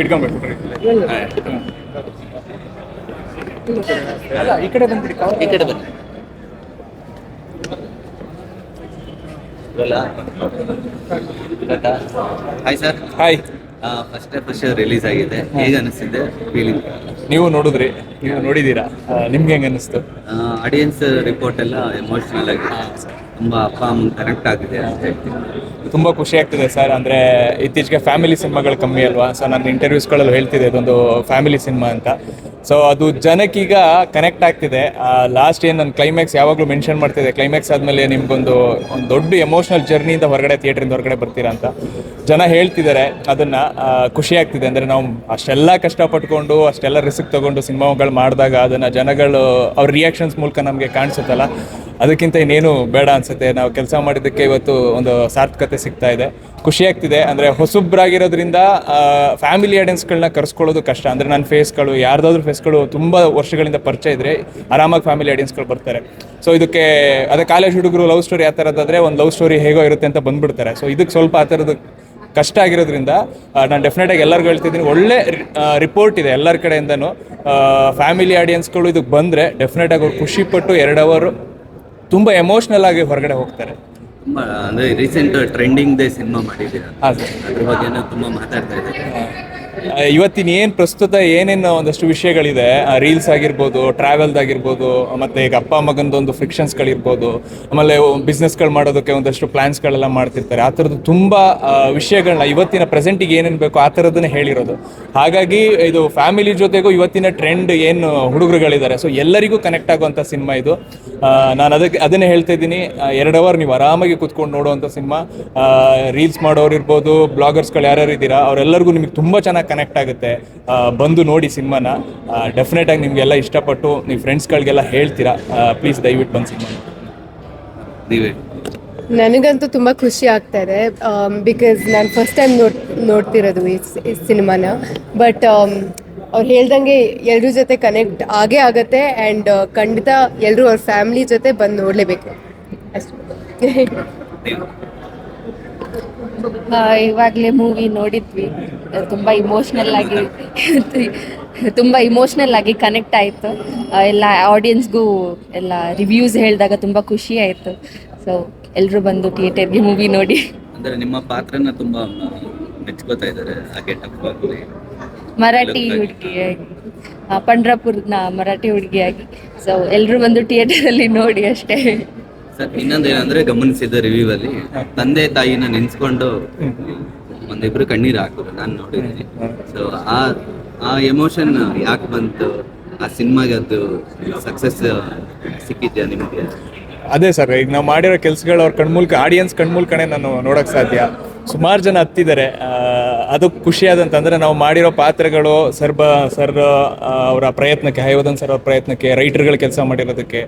ಇಟ್ಕೊಂಬೇಕು ಅಲ್ಲ ಈ ಕಡೆ ಬಂದ್ಬಿಡಿ ಈ ಕಡೆ ಬನ್ನಿ. Hi sir hi first day first release ಆಗಿದೆ. ಹೇಗೆ ಅನಿಸ್ತಿದೆ ಫೀಲಿಂಗ್ ನೀವು ನೋಡಿದ್ರಿ ನೀವು ನೋಡಿದ್ದೀರಾ? ನಿಮ್ಗೆ ಹೆಂಗೆ ಅನಿಸ್ತು? ಆಡಿಯನ್ಸ್ ರಿಪೋರ್ಟ್ ಎಲ್ಲ ಎಮೋಷನಲ್ ಆಗಿದೆ. ತುಂಬಾ ಅಪ್ಪ ಅಮ್ಮ ಕನೆಕ್ಟ್ ಆಗಿದೆ ಅಂತ ಹೇಳ್ತೀನಿ. ತುಂಬ ಖುಷಿ ಆಗ್ತಿದೆ ಸರ್, ಅಂದ್ರೆ ಇತ್ತೀಚೆಗೆ ಫ್ಯಾಮಿಲಿ ಸಿನಿಮಾಗಳು ಕಮ್ಮಿ ಅಲ್ವಾ? ಸೊ ನನ್ನ ಇಂಟರ್ವ್ಯೂಸ್ಗಳಲ್ಲಿ ಹೇಳ್ತಿದೆ ಇದೊಂದು ಫ್ಯಾಮಿಲಿ ಸಿನಿಮಾ ಅಂತ. ಸೊ ಅದು ಜನಕ್ಕೀಗ ಕನೆಕ್ಟ್ ಆಗ್ತಿದೆ. ಲಾಸ್ಟ್ ಏನು ನನ್ನ ಕ್ಲೈಮ್ಯಾಕ್ಸ್ ಯಾವಾಗಲೂ ಮೆನ್ಷನ್ ಮಾಡ್ತಿದೆ ಕ್ಲೈಮ್ಯಾಕ್ಸ್ ಆದಮೇಲೆ ನಿಮ್ಗೊಂದು, ಒಂದು ದೊಡ್ಡ ಎಮೋಷನಲ್ ಜರ್ನಿಯಿಂದ ಹೊರಗಡೆ ಥಿಯೇಟ್ರಿಂದ ಹೊರಗಡೆ ಬರ್ತೀರಾ ಅಂತ. ಜನ ಹೇಳ್ತಿದ್ದಾರೆ ಅದನ್ನು ಖುಷಿ ಆಗ್ತಿದೆ. ಅಂದರೆ ನಾವು ಅಷ್ಟೆಲ್ಲ ಕಷ್ಟಪಟ್ಕೊಂಡು, ಅಷ್ಟೆಲ್ಲ ರಿಸ್ಕ್ ತೊಗೊಂಡು ಸಿನಿಮಾಗಳು ಮಾಡಿದಾಗ ಅದನ್ನು ಜನಗಳು, ಅವ್ರ ರಿಯಾಕ್ಷನ್ಸ್ ಮೂಲಕ ನಮಗೆ ಕಾಣಿಸುತ್ತಲ್ಲ, ಅದಕ್ಕಿಂತ ಇನ್ನೇನು ಬೇಡ ಅನ್ಸುತ್ತೆ. ನಾವು ಕೆಲಸ ಮಾಡಿದ್ದಕ್ಕೆ ಇವತ್ತು ಒಂದು ಸಾರ್ಥಕತೆ ಸಿಗ್ತಾ ಇದೆ. ಖುಷಿ ಆಗ್ತಿದೆ. ಅಂದರೆ ಹೊಸಬ್ರಾಗಿರೋದ್ರಿಂದ ಫ್ಯಾಮಿಲಿ ಆಡಿಯನ್ಸ್ಗಳನ್ನ ಕರೆಸ್ಕೊಳ್ಳೋದು ಕಷ್ಟ. ಅಂದರೆ ನನ್ನ ಫೇಸ್ಗಳು ಯಾರ್ದಾದ್ರೂ ಫೇಸ್ಗಳು ತುಂಬ ವರ್ಷಗಳಿಂದ ಪರಿಚಯ ಇದ್ರೆ ಆರಾಮಾಗಿ ಫ್ಯಾಮಿಲಿ ಆಡಿಯನ್ಸ್ಗಳು ಬರ್ತಾರೆ. ಸೊ ಇದಕ್ಕೆ, ಅದೇ ಕಾಲೇಜ್ ಹುಡುಗರು ಲವ್ ಸ್ಟೋರಿ ಆ ಥರದ್ದಾದರೆ ಒಂದು ಲವ್ ಸ್ಟೋರಿ ಹೇಗೋ ಇರುತ್ತೆ ಅಂತ ಬಂದ್ಬಿಡ್ತಾರೆ. ಸೊ ಇದಕ್ಕೆ ಸ್ವಲ್ಪ ಆ ಥರದ್ದು ಕಷ್ಟ ಆಗಿರೋದ್ರಿಂದ ನಾನು ಡೆಫಿನೆಟಾಗಿ ಎಲ್ಲರಿಗೂ ಹೇಳ್ತಿದ್ದೀನಿ, ಒಳ್ಳೆ ರಿಪೋರ್ಟ್ ಇದೆ ಎಲ್ಲರ ಕಡೆಯಿಂದನೂ. ಫ್ಯಾಮಿಲಿ ಆಡಿಯನ್ಸ್ಗಳು ಇದಕ್ಕೆ ಬಂದರೆ ಡೆಫಿನೆಟಾಗಿ ಅವ್ರು ಖುಷಿಪಟ್ಟು ಎರಡು ಅವರು ತುಂಬ ಎಮೋಷ್ನಲ್ ಆಗಿ ಹೊರಗಡೆ ಹೋಗ್ತಾರೆ. ತುಂಬಾ ಅಂದ್ರೆ ರೀಸೆಂಟ್ ಟ್ರೆಂಡಿಂಗ್ ದೇ ಸಿನಿಮಾ ಮಾಡಿದ್ದೀರಾ? ಹಾಂ ಸರ್. ಅದ್ರ ಬಗ್ಗೆನೂ ತುಂಬಾ ಮಾತಾಡ್ತಾ ಇದ್ದಾರೆ? ಇವತ್ತಿನ ಏನು ಪ್ರಸ್ತುತ ಏನೇನು ಒಂದಷ್ಟು ವಿಷಯಗಳಿದೆ ರೀಲ್ಸ್ ಆಗಿರ್ಬೋದು ಟ್ರಾವೆಲ್ದಾಗಿರ್ಬೋದು ಮತ್ತೆ ಈಗ ಅಪ್ಪ ಮಗಂದೊಂದು ಫ್ರಿಕ್ಷನ್ಸ್ಗಳಿರ್ಬೋದು ಆಮೇಲೆ ಬಿಸ್ನೆಸ್ಗಳು ಮಾಡೋದಕ್ಕೆ ಒಂದಷ್ಟು ಪ್ಲಾನ್ಸ್ ಗಳೆಲ್ಲ ಮಾಡ್ತಿರ್ತಾರೆ. ಆ ಥರದ್ದು ತುಂಬ ವಿಷಯಗಳನ್ನ ಇವತ್ತಿನ ಪ್ರೆಸೆಂಟಿಗೆ ಏನೇನು ಬೇಕು ಆ ಥರದನ್ನ ಹೇಳಿರೋದು. ಹಾಗಾಗಿ ಇದು ಫ್ಯಾಮಿಲಿ ಜೊತೆಗೂ ಇವತ್ತಿನ ಟ್ರೆಂಡ್ ಏನು ಹುಡುಗರುಗಳಿದ್ದಾರೆ. ಸೊ ಎಲ್ಲರಿಗೂ ಕನೆಕ್ಟ್ ಆಗುವಂಥ ಸಿನಿಮಾ ಇದು. ನಾನು ಅದಕ್ಕೆ, ಅದನ್ನೇ ಹೇಳ್ತಾ ಇದ್ದೀನಿ. ಎರಡು ಅವರ್ ನೀವು ಆರಾಮಾಗಿ ಕುತ್ಕೊಂಡು ನೋಡುವಂಥ ಸಿನಿಮಾ ರೀಲ್ಸ್ ಮಾಡೋರು ಇರ್ಬೋದು ಬ್ಲಾಗರ್ಸ್ಗಳು ಯಾರ್ಯಾರು ಇದ್ದೀರಾ ಅವರೆಲ್ಲರಿಗೂ ನಿಮಗೆ ತುಂಬ ಚೆನ್ನಾಗಿ ಕನೆಕ್ಟ್ ಆಗುತ್ತೆ. ಬಂದು ನೋಡಿ ಸಿನಿಮಾನ ಡೆಫಿನೆಟ್ ಆಗಿ ನಿಮಗೆಲ್ಲ ಇಷ್ಟಪಟ್ಟು ನೀವು ಫ್ರೆಂಡ್ಸ್ಗಳಿಗೆಲ್ಲ ಹೇಳ್ತೀರಾ? ಪ್ಲೀಸ್ ದಯವಿಟ್ಟು ಬಂದು ಸಿನಿಮಾ ನೀವೇ. ನನಗಂತೂ ತುಂಬ ಖುಷಿ ಆಗ್ತಾ ಇದೆ. ಬಿಕಾಸ್ ನಾನು ಫಸ್ಟ್ ಟೈಮ್ ನೋಡ್ ನೋಡ್ತಿರೋದು ಈ ಸಿನಿಮಾನ. ಬಟ್ ಅವ್ರು ಹೇಳ್ದಂಗೆ ಎಲ್ರ ಜೊತೆ ಕನೆಕ್ಟ್ ಆಗೇ ಆಗತ್ತೆ ಆ್ಯಂಡ್ ಖಂಡಿತ ಎಲ್ಲರೂ ಅವ್ರ ಫ್ಯಾಮಿಲಿ ಜೊತೆ ಬಂದು ನೋಡಲೇಬೇಕು. ಅಷ್ಟು. ಇವಾಗಲೇ ಮೂವಿ ನೋಡಿದ್ವಿ. ತುಂಬ ಇಮೋಷ್ನಲ್ ಆಗಿ ತುಂಬ ಇಮೋಷ್ನಲ್ ಆಗಿ ಕನೆಕ್ಟ್ ಆಯಿತು. ಎಲ್ಲ ಆಡಿಯನ್ಸ್ಗೂ ಎಲ್ಲ ರಿವ್ಯೂಸ್ ಹೇಳಿದಾಗ ತುಂಬ ಖುಷಿ ಆಯಿತು. ಸೊ ಎಲ್ಲರೂ ಬಂದು ಥಿಯೇಟರ್ಗೆ ಮೂವಿ ನೋಡಿ. ಅಂದ್ರೆ ನಿಮ್ಮ ಪಾತ್ರನ ತುಂಬಾ ಮೆಚ್ಕೋತಾ ಇದ್ದಾರೆ. ಮರಾಠಿ ಹುಡುಗಿಯಾಗಿ ಪಂಡ್ರಾಪುರ್ನ ಮರಾಠಿ ಹುಡುಗಿಯಾಗಿ ಸೊ ಎಲ್ಲರೂ ಬಂದು ಥಿಯೇಟರಲ್ಲಿ ನೋಡಿ ಅಷ್ಟೇ. ಇನ್ನೊಂದು ಏನಂದ್ರೆ ಗಮನಿಸಿದ ರಿವ್ಯೂ ಅಲ್ಲಿ ತಂದೆ ತಾಯಿನ ನೆನ್ಸ್ಕೊಂಡು ಒಂದಿಬ್ರು ಕಣ್ಣೀರು ಹಾಕಿದ್ರು ನಾನು ನೋಡಿದ್ದೀನಿ. ಸೊ ಆ ಆ ಎಮೋಷನ್ ಯಾಕೆ ಬಂತು? ಆ ಸಿನಿಮಾಗೆ ಅದು ಸಕ್ಸಸ್ ಸಿಕ್ಕಿದ್ಯಾ ನಿಮಗೆ? ಅದೇ ಸರ್, ಈಗ ನಾವು ಮಾಡಿರೋ ಕೆಲಸಗಳು ಅವ್ರ ಕಣ್ಮೂಲ್ಕ ಆಡಿಯನ್ಸ್ ಕಣ್ಮೂಲ್ಕನೇ ನಾನು ನೋಡೋಕೆ ಸಾಧ್ಯ. ಸುಮಾರು ಜನ ಹತ್ತಿದ್ದಾರೆ. ಆ, ಖುಷಿ ಖುಷಿಯಾದಂತಂದ್ರೆ ನಾವು ಮಾಡಿರೋ ಪಾತ್ರಗಳು ಸರ್ಬ ಸರ್ ಅವರ ಪ್ರಯತ್ನಕ್ಕೆ ಹೈವದನ್ ಸರ್ ಅವರ ಪ್ರಯತ್ನಕ್ಕೆ ರೈಟರ್ಗಳು ಕೆಲಸ ಮಾಡಿರೋದಕ್ಕೆ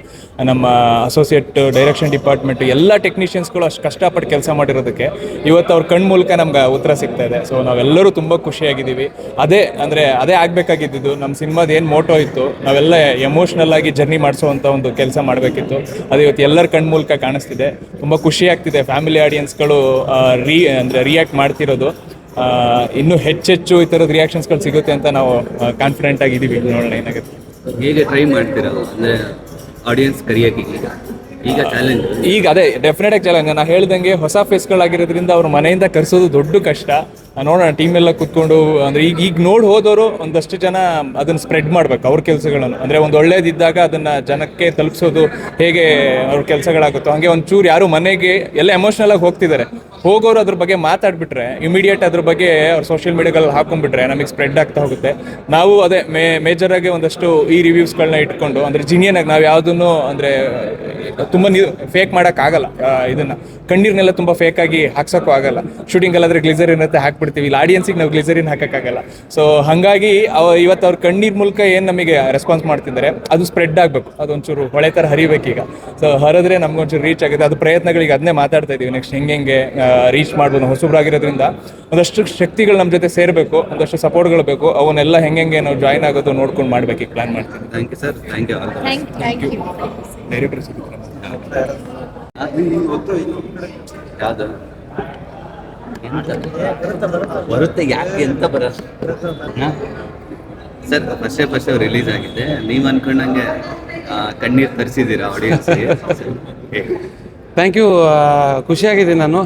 ನಮ್ಮ ಅಸೋಸಿಯೇಟ್ ಡೈರೆಕ್ಷನ್ ಡಿಪಾರ್ಟ್ಮೆಂಟ್ ಎಲ್ಲ ಟೆಕ್ನಿಷಿಯನ್ಸ್ಗಳು ಅಷ್ಟು ಕಷ್ಟಪಟ್ಟು ಕೆಲಸ ಮಾಡಿರೋದಕ್ಕೆ ಇವತ್ತು ಅವ್ರ ಕಣ್ ಮೂಲಕ ನಮ್ಗೆ ಉತ್ತರ ಸಿಗ್ತಾ ಇದೆ. ಸೊ ನಾವೆಲ್ಲರೂ ತುಂಬ ಖುಷಿಯಾಗಿದ್ದೀವಿ. ಅದೇ ಅಂದರೆ ಅದೇ ಆಗಬೇಕಾಗಿದ್ದು ನಮ್ಮ ಸಿನಿಮಾದ ಏನು ಮೋಟೋ ಇತ್ತು ನಾವೆಲ್ಲ ಎಮೋಷ್ನಲ್ ಆಗಿ ಜರ್ನಿ ಮಾಡಿಸುವಂಥ ಒಂದು ಕೆಲಸ ಮಾಡಬೇಕಿತ್ತು. ಅದು ಇವತ್ತು ಎಲ್ಲರ ಕಣ್ ಮೂಲಕ ಕಾಣಿಸ್ತಿದೆ. ತುಂಬ ಖುಷಿ ಆಗ್ತಿದೆ. ಫ್ಯಾಮಿಲಿ ಆಡಿಯನ್ಸ್ಗಳು ರೀ ಅಂದರೆ ರಿಯಾಕ್ಟ್ ಮಾಡ್ತಿರೋದು. ಇನ್ನೂ ಹೆಚ್ಚೆಚ್ಚು ಈ ಥರದ ರಿಯಾಕ್ಷನ್ಸ್ಗಳು ಸಿಗುತ್ತೆ ಅಂತ ನಾವು ಕಾನ್ಫಿಡೆಂಟ್ ಆಗಿದ್ದೀವಿ ನೋಡೋಣ ಏನಾಗುತ್ತೆ. ಹೇಗೆ ಟ್ರೈ ಮಾಡ್ತೀರಾ ಅಂದ್ರೆ ಆಡಿಯನ್ಸ್ ಕರಿಯಕ್ಕೆ ಈಗ? ಈಗ ಚಾಲೆಂಜ್ ಈಗ ಅದೇ ಡೆಫಿನೆಟ್ ಆಗಿ ಚಾಲೆಂಜ್ ನಾನು ಹೇಳ್ದಂಗೆ ಹೊಸ ಫೇಸ್ಗಳಾಗಿರೋದ್ರಿಂದ ಅವ್ರ ಮನೆಯಿಂದ ಕರೆಸೋದು ದೊಡ್ಡ ಕಷ್ಟ. ನೋಡೋಣ ಟೀಮ್ ಎಲ್ಲ ಕುತ್ಕೊಂಡು, ಅಂದ್ರೆ ಈಗ ಈಗ ನೋಡಿ ಹೋದವರು ಒಂದಷ್ಟು ಜನ ಅದನ್ನ ಸ್ಪ್ರೆಡ್ ಮಾಡ್ಬೇಕು, ಅವ್ರ ಕೆಲಸಗಳನ್ನು. ಅಂದ್ರೆ ಒಂದು ಒಳ್ಳೇದಿದ್ದಾಗ ಅದನ್ನ ಜನಕ್ಕೆ ತಲುಪಿಸೋದು ಹೇಗೆ ಅವ್ರ ಕೆಲಸಗಳಾಗುತ್ತೋ, ಹಂಗೆ ಒಂಚೂರು ಯಾರು ಮನೆಗೆ ಎಲ್ಲ ಎಮೋಷನಲ್ ಆಗಿ ಹೋಗ್ತಿದ್ದಾರೆ ಹೋಗೋರು ಅದ್ರ ಬಗ್ಗೆ ಮಾತಾಡ್ಬಿಟ್ರೆ ಇಮಿಡಿಯೇಟ್ ಅದ್ರ ಬಗ್ಗೆ ಅವ್ರ ಸೋಷಿಯಲ್ ಮೀಡಿಯಾಗಳಲ್ಲಿ ಹಾಕೊಂಡ್ಬಿಟ್ರೆ ನಮಗೆ ಸ್ಪ್ರೆಡ್ ಆಗ್ತಾ ಹೋಗುತ್ತೆ. ನಾವು ಅದೇ ಮೇ ಮೇಜರ್ ಆಗಿ ಒಂದಷ್ಟು ಈ ರಿವ್ಯೂಸ್ಗಳನ್ನ ಇಟ್ಕೊಂಡು, ಅಂದ್ರೆ ಜಿನಿಯನ್ ಆಗಿ ನಾವು ಯಾವುದನ್ನು, ಅಂದ್ರೆ, ತುಂಬ ಫೇಕ್ ಮಾಡೋಕ್ಕಾಗಲ್ಲ ಆಗಲ್ಲ ಇದನ್ನ. ಕಣ್ಣೀರ್ನೆಲ್ಲ ತುಂಬ ಫೇಕ್ ಆಗಿ ಹಾಕ್ಸೋಕ್ಕೂ ಆಗಲ್ಲ. ಶೂಟಿಂಗ್ ಅಲ್ಲಾದ್ರೆ ಇರುತ್ತೆ ಅಂತ ಹಾಕ್ಬಿಡ್ತೀವಿ ಇಲ್ಲಿ ಆಡಿಯನ್ಸಿಗೆ ನಾವು ಗ್ಲಿಸರಿನ್ ಹಾಕೋಕ್ಕಾಗಲ್ಲ. ಸೊ ಹಾಗಾಗಿ ಅವ ಇವತ್ತು ಅವ್ರ ಕಣ್ಣೀರ್ ಮೂಲಕ ಏನು ನಮಗೆ ರೆಸ್ಪಾನ್ಸ್ ಮಾಡ್ತಿದ್ದಾರೆ ಅದು ಸ್ಪ್ರೆಡ್ ಆಗಬೇಕು. ಅದೊಂಚೂರು ಹೊಳೆ ಥರ ಹರಿಬೇಕೀಗ. ಸೊ ಹರಿದ್ರೆ ನಮ್ಗೊಂಚೂರು ರೀಚ್ ಆಗುತ್ತೆ. ಅದು ಪ್ರಯತ್ನಗಳಿಗೆ ಅದನ್ನೇ ಮಾತಾಡ್ತಾ ಇದ್ದೀವಿ ನೆಕ್ಸ್ಟ್ ಹೆಂಗೆ ಹೆಂಗೆ ರೀಚ್ ಮಾಡ್ಬೋದು ಹೊಸಬ್ರಾಗಿರೋದ್ರಿಂದ. ಒಂದಷ್ಟು ಶಕ್ತಿಗಳು ನಮ್ಮ ಜೊತೆ ಸೇರಬೇಕು ಒಂದಷ್ಟು ಸಪೋರ್ಟ್ಗಳು ಬೇಕು. ಅವನ್ನೆಲ್ಲ ಹೆಂಗೆ ಹೆಂಗೆ ನಾವು ಜಾಯ್ನ್ ಆಗೋದು ನೋಡ್ಕೊಂಡು ಮಾಡ್ಬೇಕು ಈಗ ಪ್ಲಾನ್ ಮಾಡ್ತೀವಿ thank you sir thank you thank thank you director ಸಿಗುತ್ತೆ ಯಾವುದು? ಬರುತ್ತೆ ಯಾಕೆ ಅಂತ ಬರ ಸರ್ ಫಸ್ಟೇ ಫಸ್ಟ್ ರಿಲೀಸ್ ಆಗಿದೆ ನೀವು ಅನ್ಕೊಂಡಂಗೆ ಕಣ್ಣೀರು ತರಿಸಿದ್ದೀರಾ ಆಡಿಯನ್ಸ್ಗೆ ಥ್ಯಾಂಕ್ ಯು ಖುಷಿಯಾಗಿದ್ದೀನಿ ನಾನು.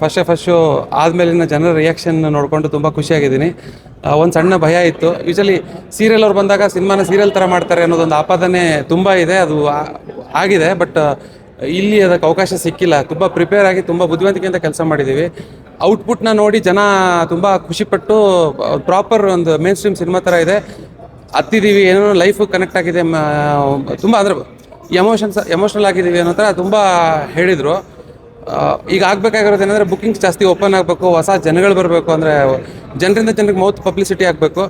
ಫಸ್ಟೇ ಫಸ್ಟ್ ಶೋ ಆದಮೇಲಿನ ಜನರ ರಿಯಾಕ್ಷನ್ ನೋಡಿಕೊಂಡು ತುಂಬ ಖುಷಿಯಾಗಿದ್ದೀನಿ. ಒಂದು ಸಣ್ಣ ಭಯ ಇತ್ತು. ಯೂಶಲಿ ಸೀರಿಯಲ್ ಅವ್ರು ಬಂದಾಗ ಸಿನಿಮಾನ ಸೀರಿಯಲ್ ಥರ ಮಾಡ್ತಾರೆ ಅನ್ನೋದೊಂದು ಆಪಾದನೆ ತುಂಬ ಇದೆ. ಅದು ಆಗಿದೆ ಬಟ್ ಇಲ್ಲಿ ಅದಕ್ಕೆ ಅವಕಾಶ ಸಿಕ್ಕಿಲ್ಲ. ತುಂಬ ಪ್ರಿಪೇರ್ ಆಗಿ ತುಂಬ ಬುದ್ಧಿವಂತಿಕೆಯಿಂದ ಕೆಲಸ ಮಾಡಿದ್ದೀವಿ. ಔಟ್ಪುಟ್ನ ನೋಡಿ ಜನ ತುಂಬ ಖುಷಿಪಟ್ಟು ಪ್ರಾಪರ್ ಒಂದು ಮೇನ್ ಸ್ಟ್ರೀಮ್ ಸಿನಿಮಾ ಥರ ಇದೆ. ಹತ್ತಿದ್ದೀವಿ ಏನೋ ಲೈಫು ಕನೆಕ್ಟ್ ಆಗಿದೆ ತುಂಬ ಅಂದರೆ ಎಮೋಷನ್ಸ್ ಎಮೋಷ್ನಲ್ ಆಗಿದ್ದೀವಿ ಅನ್ನೋ ಥರ ತುಂಬ ಹೇಳಿದರು. ಈಗ ಆಗಬೇಕಾಗಿರೋದು ಏನಂದರೆ ಬುಕಿಂಗ್ಸ್ ಜಾಸ್ತಿ ಓಪನ್ ಆಗಬೇಕು, ಹೊಸ ಜನಗಳು ಬರಬೇಕು ಅಂದರೆ, ಜನರಿಂದ ಜನರಿಗೆ ಮೌತ್ ಪಬ್ಲಿಸಿಟಿ ಆಗಬೇಕು.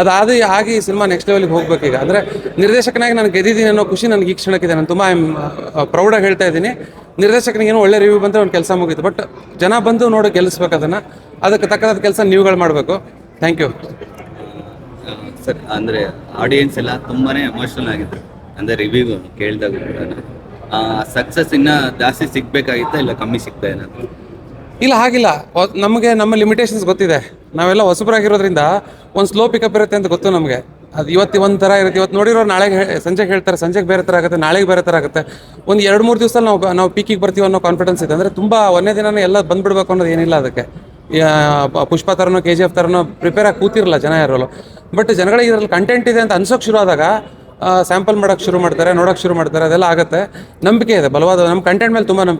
ಅದಾದ ಆಗಿ ಸಿನಿಮಾ ನೆಕ್ಸ್ಟ್ ಲೆವೆಲ್ಗೆ ಹೋಗ್ಬೇಕೀಗ ಅಂದರೆ ನಿರ್ದೇಶಕನಾಗಿ ನಾನು ಗೆದ್ದಿದ್ದೀನಿ ಅನ್ನೋ ಖುಷಿ ನನಗೆ ಈ ಕ್ಷಣಕ್ಕಿದೆ. ನಾನು ತುಂಬ ಪ್ರೌಡಾಗಿ ಹೇಳ್ತಾ ಇದ್ದೀನಿ. ಏನು ಒಳ್ಳೆ ರಿವ್ಯೂ ಬಂದರೆ ಒಂದು ಕೆಲಸ ಮುಗೀತು. ಬಟ್ ಜನ ಬಂದು ನೋಡಿ ಗೆಲ್ಲಿಸ್ಬೇಕು ಅದನ್ನು. ಅದಕ್ಕೆ ತಕ್ಕದಾದ ಕೆಲಸ ನೀವುಗಳು ಮಾಡಬೇಕು. ಥ್ಯಾಂಕ್ ಯು ಸರ್, ಅಂದರೆ ಆಡಿಯನ್ಸ್ ಎಲ್ಲ ತುಂಬಾ ಎಮೋಷನಲ್ ಆಗಿದ್ರು. ಅಂದರೆ ರಿವ್ಯೂ ಕೇಳಿದಾಗ ಸಕ್ಸಸ್ ಇನ್ನೂ ಜಾಸ್ತಿ ಸಿಗಬೇಕಾಗಿತ್ತಾ ಇಲ್ಲ ಕಮ್ಮಿ ಸಿಗ್ತಾ ಏನಾದ್ರು ಇಲ್ಲ, ಹಾಗಿಲ್ಲ. ನಮಗೆ ನಮ್ಮ ಲಿಮಿಟೇಷನ್ಸ್ ಗೊತ್ತಿದೆ. ನಾವೆಲ್ಲ ಹೊಸಬರಾಗಿರೋದ್ರಿಂದ ಒಂದು ಸ್ಲೋ ಪಿಕಪ್ ಇರುತ್ತೆ ಅಂತ ಗೊತ್ತು ನಮಗೆ. ಅದು ಇವತ್ತು ಒಂದು ಥರ ಇರುತ್ತೆ. ಇವತ್ತು ನೋಡಿರೋ ನಾಳೆಗೆ ಸಂಜೆ ಹೇಳ್ತಾರೆ, ಸಂಜೆಗೆ ಬೇರೆ ಥರ ಆಗುತ್ತೆ, ನಾಳೆಗೆ ಬೇರೆ ಥರ ಆಗುತ್ತೆ. ಒಂದು ಎರಡು ಮೂರು ದಿವಸದಲ್ಲಿ ನಾವು ನಾವು ಪೀಕಿಗೆ ಬರ್ತೀವಿ ಅನ್ನೋ ಕಾನ್ಫಿಡೆನ್ಸ್ ಇದೆ. ಅಂದರೆ ತುಂಬ ಒಂದೇ ದಿನನೇ ಎಲ್ಲ ಬಂದುಬಿಡ್ಬೇಕು ಅನ್ನೋದು ಏನಿಲ್ಲ ಅದಕ್ಕೆ. ಪುಷ್ಪ ಥರನೋ ಕೆ ಜಿ ಎಫ್ ಥರನೋ ಪ್ರಿಪೇರ್ ಆಗಿ ಕೂತಿರಲ್ಲ ಜನ ಯಾರಲ್ಲೂ. ಬಟ್ ಜನಗಳಿಗೆ ಇದರಲ್ಲಿ ಕಂಟೆಂಟ್ ಇದೆ ಅಂತ ಅನ್ಸೋಕೆ ಶುರು ಆದಾಗ ಸ್ಯಾಂಪಲ್ ಮಾಡೋಕ್ಕೆ ಶುರು ಮಾಡ್ತಾರೆ, ನೋಡೋಕೆ ಶುರು ಮಾಡ್ತಾರೆ, ಅದೆಲ್ಲ ಆಗುತ್ತೆ. ನಂಬಿಕೆ ಇದೆ, ಬಲವಾದ ನಮ್ಮ ಕಂಟೆಂಟ್ ಮೇಲೆ ತುಂಬ ನಂಬಿಕೆ